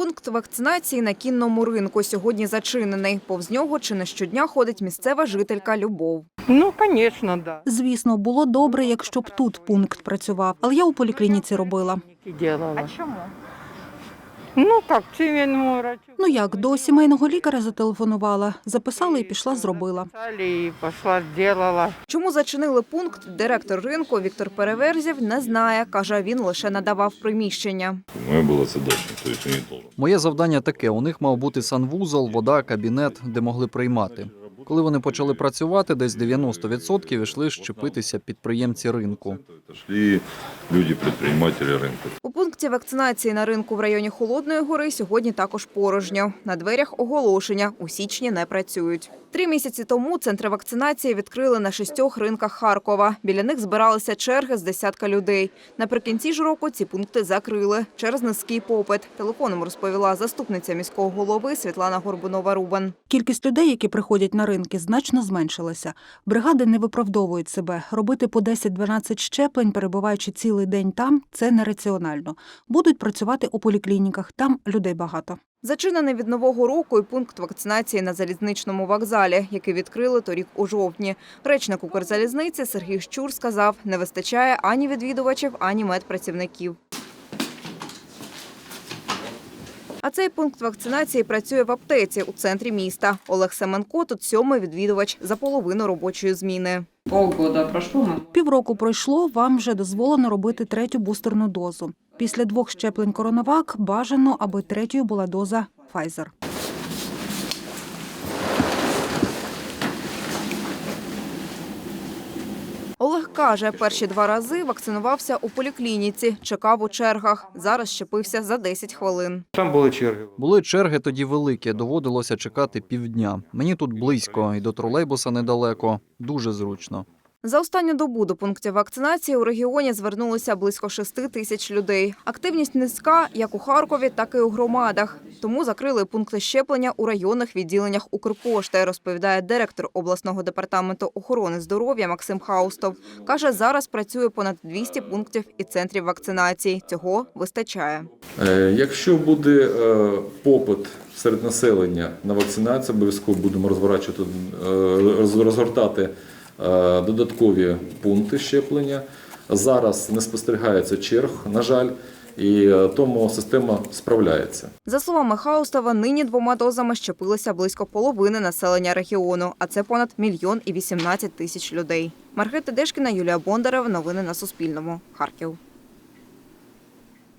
Пункт вакцинації на кінному ринку сьогодні зачинений. Повз нього чи не щодня ходить місцева жителька Любов. Ну, конечно, да. Звісно, було добре, якщо б тут пункт працював, але я у поліклініці робила. Делала. чому? Ну, как, семейному врачу. Ну як, до сімейного лікаря зателефонувала, записала і пішла, зробила. Чому зачинили пункт, директор ринку Віктор Переверзів не знає. Каже, він лише надавав приміщення. То есть они должен. Моє завдання таке: у них мав бути санвузол, вода, кабінет, де могли приймати. Коли вони почали працювати, десь 90% йшли щепитися підприємці ринку. Это шли люди, предприниматели рынка. У пункті вакцинації на ринку в районі Холодної гори сьогодні також порожньо. На дверях оголошення у січні не працюють. Три місяці тому центри вакцинації відкрили на шістьох ринках Харкова. Біля них збиралися черги з десятка людей. Наприкінці ж року ці пункти закрили через низький попит. Телефоном розповіла заступниця міського голови Світлана Горбунова-Рубан. Кількість людей, які приходять на ринки, значно зменшилася. Бригади не виправдовують себе. Робити по 10-12 щеплень, перебуваючи цілий день там, це нераціонально. Будуть працювати у поліклініках, там людей багато. Зачинений від нового року і пункт вакцинації на залізничному вокзалі, який відкрили торік у жовтні. Речник Укрзалізниці Сергій Щур сказав, не вистачає ані відвідувачів, ані медпрацівників. А цей пункт вакцинації працює в аптеці у центрі міста. Олег Семенко тут сьомий відвідувач за половину робочої зміни. Полгода прошло, Півроку пройшло, вам вже дозволено робити третю бустерну дозу. Після двох щеплень коронавак бажано, аби третьою була доза Pfizer. Олег каже, перші два рази вакцинувався у поліклініці, чекав у чергах. Зараз щепився за 10 хвилин. Там були черги. Були черги тоді великі, доводилося чекати півдня. Мені тут близько, і до тролейбуса недалеко. Дуже зручно. За останню добу до пунктів вакцинації у регіоні звернулося близько 6 тисяч людей. Активність низька як у Харкові, так і у громадах. Тому закрили пункти щеплення у районних відділеннях Укрпошти, розповідає директор обласного департаменту охорони здоров'я Максим Хаустов. Каже, зараз працює понад 200 пунктів і центрів вакцинації. Цього вистачає. Е, Якщо буде е, попит серед населення на вакцинацію, обов'язково будемо е, розгортати додаткові пункти щеплення. Зараз не спостерігається черг, на жаль, і е, тому система справляється. За словами Хаустова, нині двома дозами щепилися близько половини населення регіону, а це понад мільйон і 18 тисяч людей. Маргарита Дешкіна, Юлія Бондарева. Новини на Суспільному. Харків.